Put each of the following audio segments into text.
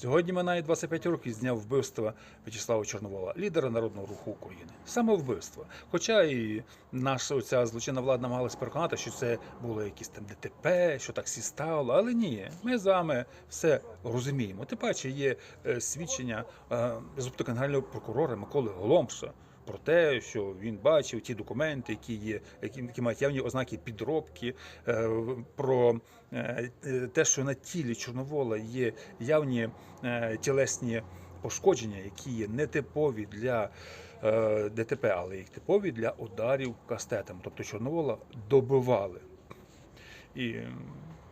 Сьогодні минає 25 років з дня вбивства В'ячеслава Чорновола, лідера народного руху України. Саме вбивство. Хоча і наша оця злочинна влада намагалась переконати, що це було якісь там ДТП, що так всі стало. Але ні, ми з вами все розуміємо. Тим паче є е, свідчення е, заступника генерального прокурора Миколи Голомша. Про те, що він бачив ті документи, які є, які, які мають явні ознаки підробки, е, про е, е, те, що на тілі Чорновола є явні тілесні пошкодження, які є нетипові для ДТП, але їх типові для ударів кастетом. Тобто Чорновола добивали. І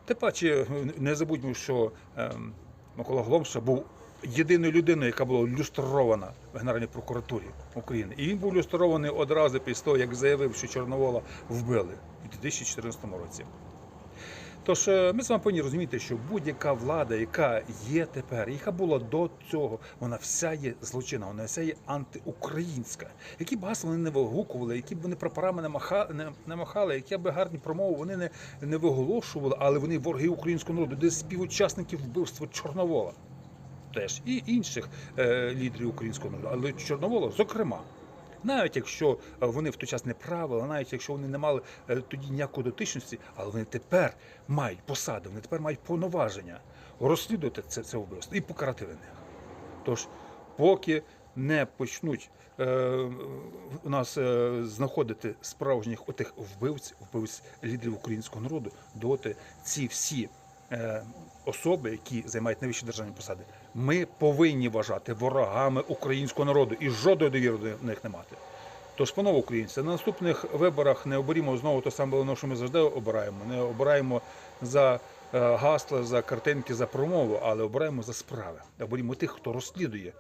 тим паче не забудьмо, що ем, Микола Гломша був єдиною людиною, яка була люстрована в Генеральній прокуратурі України. І він був люстрований одразу після того, як заявив, що Чорновола вбили у 2014 році. Тож е, ми з вами повинні розуміти, що будь-яка влада, яка є тепер, яка була до цього, вона вся є злочинна, вона вся є антиукраїнська. Які б гасла вони не вигукували, які б вони прапорами не махали, не, не махали, які б гарні промови вони не, не виголошували, але вони вороги українського народу, де співучасників вбивства Чорновола. Теж і інших е, лідерів українського народу, але Чорновола, зокрема. Навіть якщо е, вони в той час не правили, навіть якщо вони не мали е, тоді ніякої дотичності, але вони тепер мають посади, вони тепер мають повноваження розслідувати це, це вбивство і покарати винних. Тож, поки не почнуть е, у нас е, знаходити справжніх отих вбивць, вбивць лідерів українського народу, доти ці всі особи, які займають найвищі державні посади, ми повинні вважати ворогами українського народу і жодної довіри до них не мати. Тож, панове українці, на наступних виборах не оберімо знову те саме воно, що ми завжди обираємо. Не обираємо за е, гасла, за картинки, за промову, але обираємо за справи. Оберімо тих, хто розслідує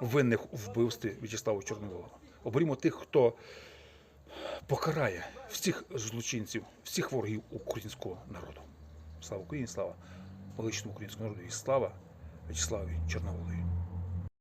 винних у вбивстві В'ячеслава Чорновола. Оберімо тих, хто покарає всіх злочинців, всіх ворогів українського народу. Слава Україні, слава величному українському народу і слава В'ячеславі Чорноволові.